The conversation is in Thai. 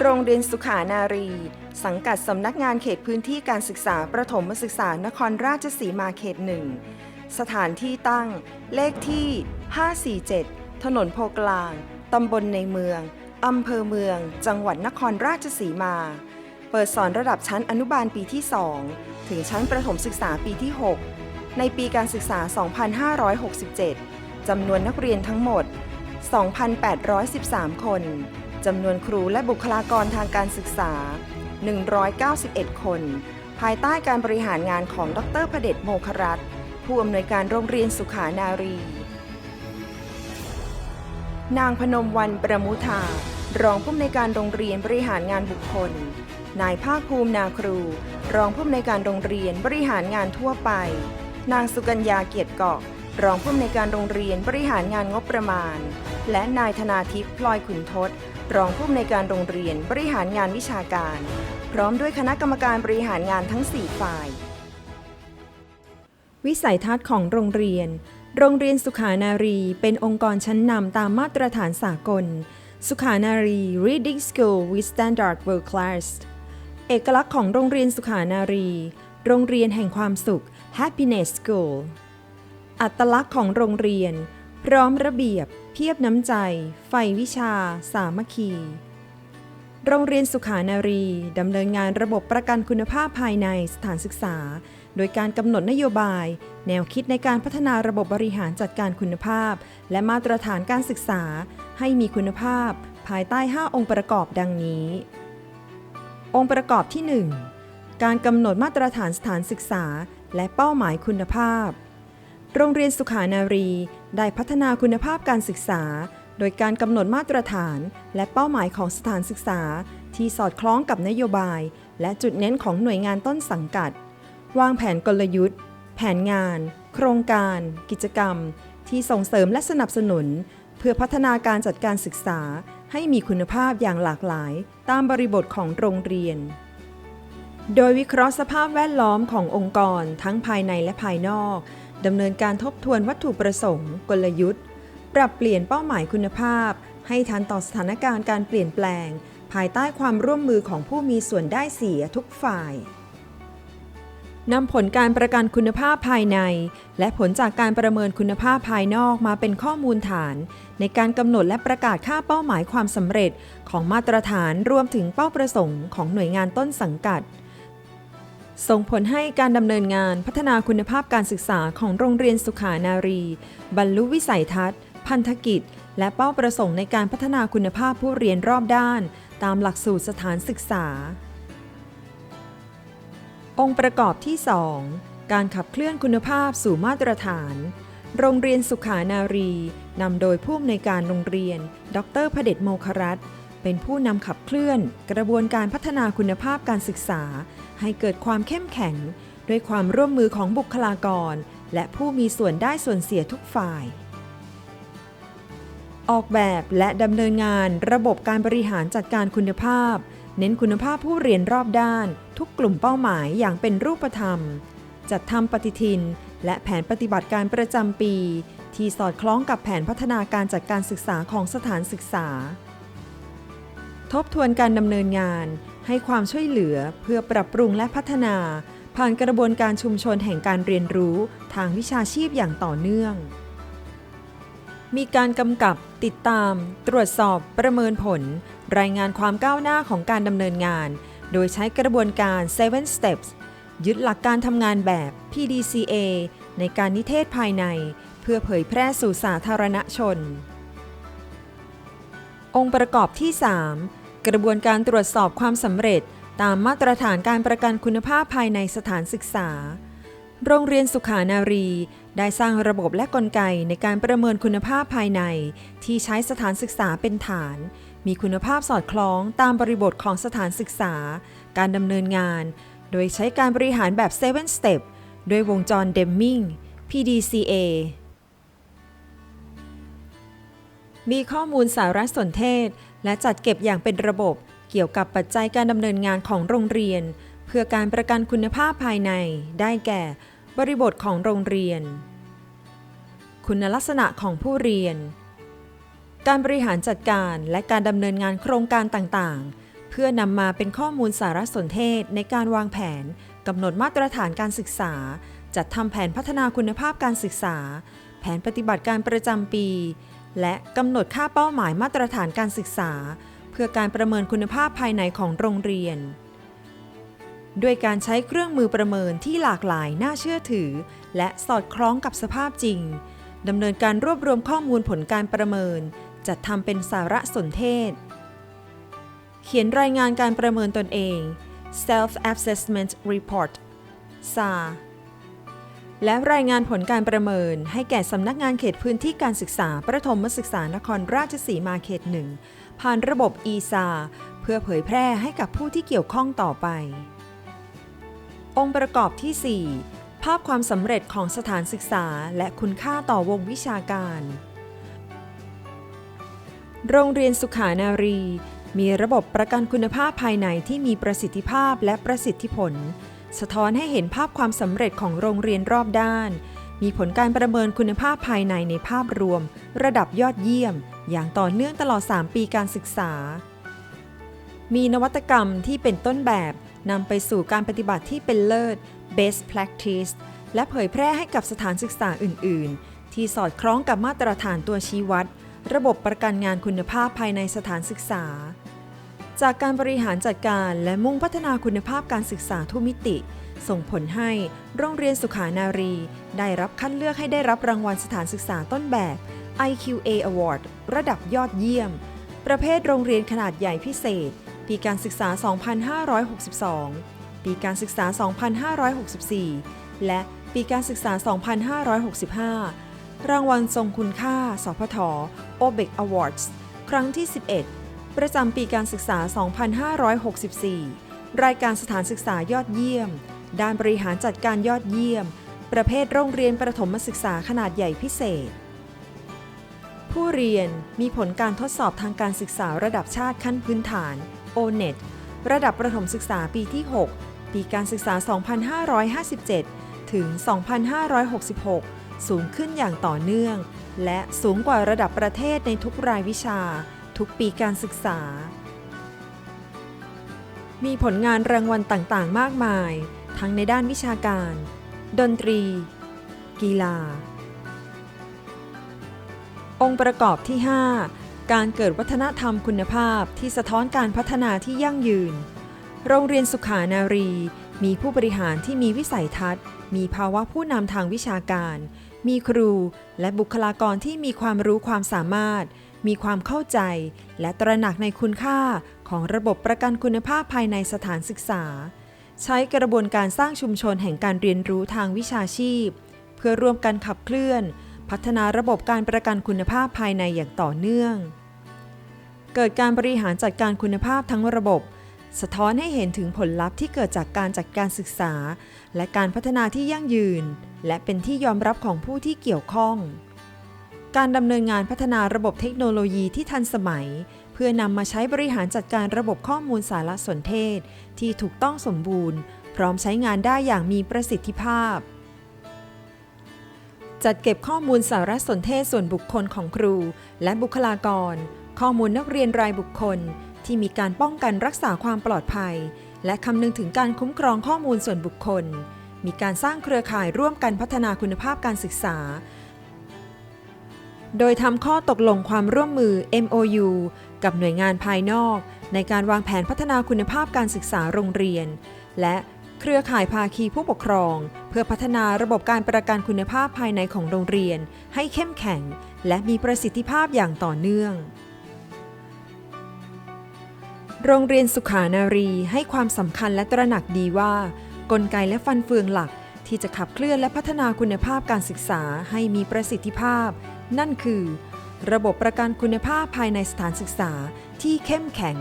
โรงเรียนสุขานารี สังกัดสำนักงานเขตพื้นที่การศึกษาประถมศึกษานครราชสีมาเขตหนึ่ง สถานที่ตั้ง เลขที่ 547 ถนนโพกลาง ตำบลในเมือง อำเภอเมือง จังหวัดนครราชสีมา เปิดสอนระดับชั้นอนุบาลปีที่ 2 ถึงชั้นประถมศึกษาปีที่ 6 ในปีการศึกษา 2567 จำนวนนักเรียนทั้งหมด 2,813 คน จำนวนครูและบุคลากรทางการศึกษา 191 คน ภายใต้การบริหารงานของดรพเดชโมครัตน์ผู้อำนวยการโรงเรียนสุขานารี นางพนมวันประมุทารองผู้อำนวยการโรงเรียนบริหารงานบุคคล นายภาคภูมินาครู รองผู้อำนวยการโรงเรียนบริหารงานทั่วไป นางสุกัญญาเกียรติเกาะ รองผู้อำนวยการโรงเรียนบริหารงานงบประมาณ และนายธนาทิพย์พลอยขุนทศ รองผู้อำนวยการโรงเรียนบริหารงานวิชาการ พร้อมด้วยคณะกรรมการบริหารงานทั้ง 4 ฝ่าย วิสัยทัศน์ของโรงเรียน โรงเรียนสุขานารีเป็นองค์กรชั้นนำตามมาตรฐานสากล สุขานารี Reading School with Standard World Class เอกลักษณ์ของโรงเรียนสุขานารี โรงเรียนแห่งความสุข Happiness School อัตลักษณ์ของโรงเรียน พร้อมระเบียบ เพียบน้ำใจ ไฟวิชา สามัคคี โรงเรียนสุขานารีดำเนินงานระบบประกันคุณภาพภายในสถานศึกษา โดยการกำหนดนโยบาย แนวคิดในการพัฒนาระบบบริหารจัดการคุณภาพ และมาตรฐานการศึกษา ให้มีคุณภาพ ภายใต้ 5 องค์ประกอบดังนี้ องค์ประกอบที่ 1 การกำหนดมาตรฐานสถานศึกษา และเป้าหมายคุณภาพ โรงเรียนสุขานารี ได้พัฒนาคุณภาพการศึกษา โดยการกำหนดมาตรฐาน และเป้าหมายของสถานศึกษา ที่สอดคล้องกับนโยบาย และจุดเน้นของหน่วยงานต้นสังกัด วางแผนกลยุทธ์ แผนงาน โครงการ กิจกรรม ที่ส่งเสริมและสนับสนุน เพื่อพัฒนาการจัดการศึกษา ให้มีคุณภาพอย่างหลากหลาย ตามบริบทของโรงเรียน โดยวิเคราะห์สภาพแวดล้อมขององค์กร ทั้งภายในและภายนอก ดำเนินการทบทวนวัตถุประสงค์ กลยุทธ์ ปรับเปลี่ยนเป้าหมายคุณภาพ ให้ทันต่อสถานการณ์การเปลี่ยนแปลง ภายใต้ความร่วมมือของผู้มีส่วนได้เสียทุกฝ่ายนำผลการประกันคุณภาพภายใน และผลจากการประเมินคุณภาพภายนอกมาเป็นข้อมูลฐาน ในการกำหนดและประกาศค่าเป้าหมายความสำเร็จของมาตรฐานรวมถึงเป้าประสงค์ของหน่วยงานต้นสังกัด ส่งผลให้การดำเนินงานพัฒนาคุณภาพการศึกษาของโรงเรียนสุขานารี บรรลุวิสัยทัศน์ พันธกิจ และเป้าประสงค์ในการพัฒนาคุณภาพผู้เรียนรอบด้าน ตามหลักสูตรสถานศึกษา องค์ประกอบที่ 2 การขับเคลื่อนคุณภาพสู่มาตรฐาน โรงเรียนสุขานารีนำโดยผู้อำนวยการโรงเรียน ดรพเดชโมครัตเป็นผู้นำขับเคลื่อน กระบวนการพัฒนาคุณภาพการศึกษา ให้เกิดความเข้มแข็ง ด้วยความร่วมมือของบุคลากร และผู้มีส่วนได้ส่วนเสียทุกฝ่าย ออกแบบและดำเนินงานระบบการบริหารจัดการคุณภาพ เน้นคุณภาพผู้เรียนรอบด้าน ทุกกลุ่มเป้าหมายอย่างเป็นรูปธรรม จัดทำปฏิทิน และแผนปฏิบัติการประจำปี ที่สอดคล้องกับแผนพัฒนาการจัดการศึกษาของสถานศึกษา ทบทวนการดำเนินงาน ให้ความช่วยเหลือเพื่อปรับปรุงและพัฒนา ผ่านกระบวนการชุมชนแห่งการเรียนรู้ทางวิชาชีพอย่างต่อเนื่อง มีการกำกับติดตาม ตรวจสอบประเมินผล รายงานความก้าวหน้าของการดำเนินงาน โดยใช้กระบวนการ 7 steps ยึดหลักการทำงานแบบ PDCA ในการนิเทศภายใน เพื่อเผยแพร่สู่สาธารณชน องค์ประกอบที่ 3 กระบวนการตรวจสอบความสำเร็จ ตามมาตรฐานการประกันคุณภาพภายในสถานศึกษา โรงเรียนสุขานารี ได้สร้างระบบและกลไกในการประเมินคุณภาพภายใน ที่ใช้สถานศึกษาเป็นฐาน มีคุณภาพสอดคล้องตามบริบทของสถานศึกษา การดำเนินงาน โดยใช้การบริหารแบบ 7 step ด้วยวงจรเดมมิง PDCA มีข้อมูลสารสนเทศ และจัดเก็บอย่างเป็นระบบเกี่ยวกับปัจจัยการดำเนินงานของโรงเรียน เพื่อการประกันคุณภาพภายใน ได้แก่ บริบทของโรงเรียน คุณลักษณะของผู้เรียน การบริหารจัดการและการดำเนินงานโครงการต่างๆ เพื่อนำมาเป็นข้อมูลสารสนเทศในการวางแผนกำหนดมาตรฐานการศึกษา จัดทำแผนพัฒนาคุณภาพการศึกษา แผนปฏิบัติการประจำปี และกำหนดค่าเป้าหมายมาตรฐานการศึกษา เพื่อการประเมินคุณภาพภายในของโรงเรียน ด้วยการใช้เครื่องมือประเมินที่หลากหลายน่าเชื่อถือ และสอดคล้องกับสภาพจริงดำเนินการรวบรวมข้อมูลผลการประเมิน จัดทำเป็นสารสนเทศ เขียนรายงานการประเมินตนเอง Self Assessment Report SA และรายงานผลการประเมิน ให้แก่สำนักงานเขตพื้นที่การศึกษา ประถมศึกษานครราชสีมาเขตหนึ่งผ่านระบบ ESA เพื่อเผยแพร่ให้กับผู้ที่เกี่ยวข้องต่อไป องค์ประกอบที่ 4 ภาพความสำเร็จของสถานศึกษา และคุณค่าต่อวงวิชาการ โรงเรียนสุขานารี มีระบบประกันคุณภาพภายในที่มีประสิทธิภาพและประสิทธิผล สะท้อนให้เห็นภาพความสำเร็จของโรงเรียนรอบด้าน มีผลการประเมินคุณภาพภายในในภาพรวม ระดับยอดเยี่ยม อย่างต่อเนื่องตลอด 3 ปีการศึกษา มีนวัตกรรมที่เป็นต้นแบบนำไปสู่การปฏิบัติที่เป็นเลิศ best practice และเผยแพร่ให้กับสถานศึกษาอื่น ๆ ที่สอดคล้องกับมาตรฐานตัวชี้วัด ระบบประกันงานคุณภาพภายในสถานศึกษา จากการบริหารจัดการและมุ่งพัฒนาคุณภาพการศึกษาทุกมิติ ส่งผลให้โรงเรียนสุขานารี ได้รับคัดเลือกให้ได้รับรางวัลสถานศึกษาต้นแบบ IQA Award ระดับยอดเยี่ยม ประเภทโรงเรียนขนาดใหญ่พิเศษ ปีการศึกษา 2562 ปีการศึกษา 2564 และปีการศึกษา 2565 รางวัลทรงคุณค่า สพท OBEC Awards ครั้งที่ 11 ประจำปีการศึกษา 2564 รายการสถานศึกษายอดเยี่ยม ด้านบริหารจัดการยอดเยี่ยม ประเภทโรงเรียนประถมศึกษาขนาดใหญ่พิเศษ ผู้เรียนมีผลการทดสอบทางการศึกษาระดับชาติขั้นพื้นฐาน O-NET ระดับประถมศึกษาปีที่ 6 ปีการศึกษา 2557 ถึง 2566 สูงขึ้นอย่างต่อเนื่อง และสูงกว่าระดับประเทศในทุกรายวิชา ทุกปีการศึกษา มีผลงานรางวัลต่างๆ มากมาย ทั้งในด้านวิชาการ ดนตรี กีฬา องค์ประกอบที่ 5 การเกิดวัฒนธรรมคุณภาพที่สะท้อนการพัฒนาที่ยั่งยืน โรงเรียนสุขานารี มีผู้บริหารที่มีวิสัยทัศน์ มีภาวะผู้นำทางวิชาการ มีครูและบุคลากรที่มีความรู้ความสามารถ มีความเข้าใจ และตระหนักในคุณค่าของระบบประกันคุณภาพภายในสถานศึกษา ใช้กระบวนการสร้างชุมชนแห่งการเรียนรู้ทางวิชาชีพ เพื่อร่วมกันขับเคลื่อน พัฒนาระบบการประกันคุณภาพภายในอย่างต่อเนื่อง เกิดการบริหารจัดการคุณภาพทั้งระบบ สะท้อนให้เห็นถึงผลลัพธ์ที่เกิดจากการจัดการศึกษา และการพัฒนาที่ยั่งยืน และเป็นที่ยอมรับของผู้ที่เกี่ยวข้อง การดำเนินงานพัฒนาระบบเทคโนโลยีที่ทันสมัย เพื่อนำมาใช้บริหารจัดการระบบข้อมูลสารสนเทศ ที่ถูกต้องสมบูรณ์ พร้อมใช้งานได้อย่างมีประสิทธิภาพ จัดเก็บข้อมูลสารสนเทศส่วนบุคคลของครู และบุคลากร ข้อมูลนักเรียนรายบุคคล ที่มีการป้องกันรักษาความปลอดภัย และคำนึงถึงการคุ้มครองข้อมูลส่วนบุคคล มีการสร้างเครือข่ายร่วมกันพัฒนาคุณภาพการศึกษา โดยทำข้อตกลงความร่วมมือ MOU กับหน่วยงานภายนอก ในการวางแผนพัฒนาคุณภาพการศึกษาโรงเรียน และเครือข่ายภาคีผู้ปกครอง เพื่อพัฒนาระบบการประกันคุณภาพภายในของโรงเรียน ให้เข้มแข็ง และมีประสิทธิภาพอย่างต่อเนื่อง โรงเรียนสุขานารีให้ความสำคัญและตระหนักดีว่า กลไกและฟันเฟืองหลักที่จะขับเคลื่อนและพัฒนาคุณภาพการศึกษาให้มีประสิทธิภาพ นั่นคือ ระบบประกันคุณภาพภายในสถานศึกษาที่เข้มแข็ง